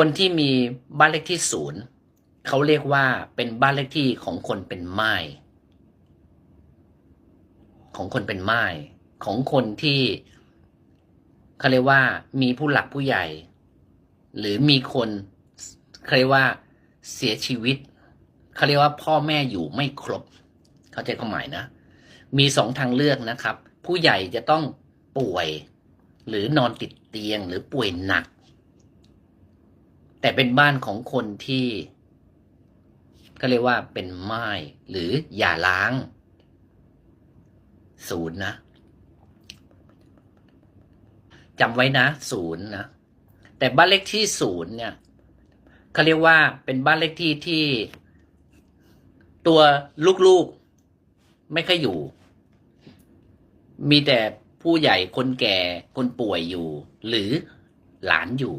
คนที่มีบ้านเลขที่ศูนย์เขาเรียกว่าเป็นบ้านเลขที่ของคนเป็นไม้ของคนเป็นไม้ของคนที่เขาเรียกว่ามีผู้หลักผู้ใหญ่ หรือมีคนเขาเรียกว่าเสียชีวิตเขาเรียกว่าพ่อแม่อยู่ไม่ครบ เข้าใจความหมายนะ มีสองทางเลือกนะครับ ผู้ใหญ่จะต้องป่วย หรือนอนติดเตียงหรือป่วยหนัก แต่เป็นบ้านของคนที่เขาเรียกว่าเป็นไม้หรืออย่าล้าง ศูนย์นะจำไว้นะศูนย์นะแต่บ้านเลขที่ศูนย์เนี่ยเขาเรียกว่าเป็นบ้านเลขที่ที่ตัวลูกๆไม่ค่อยอยู่ มีแต่ผู้ใหญ่คนแก่คนป่วยอยู่ หรือหลานอยู่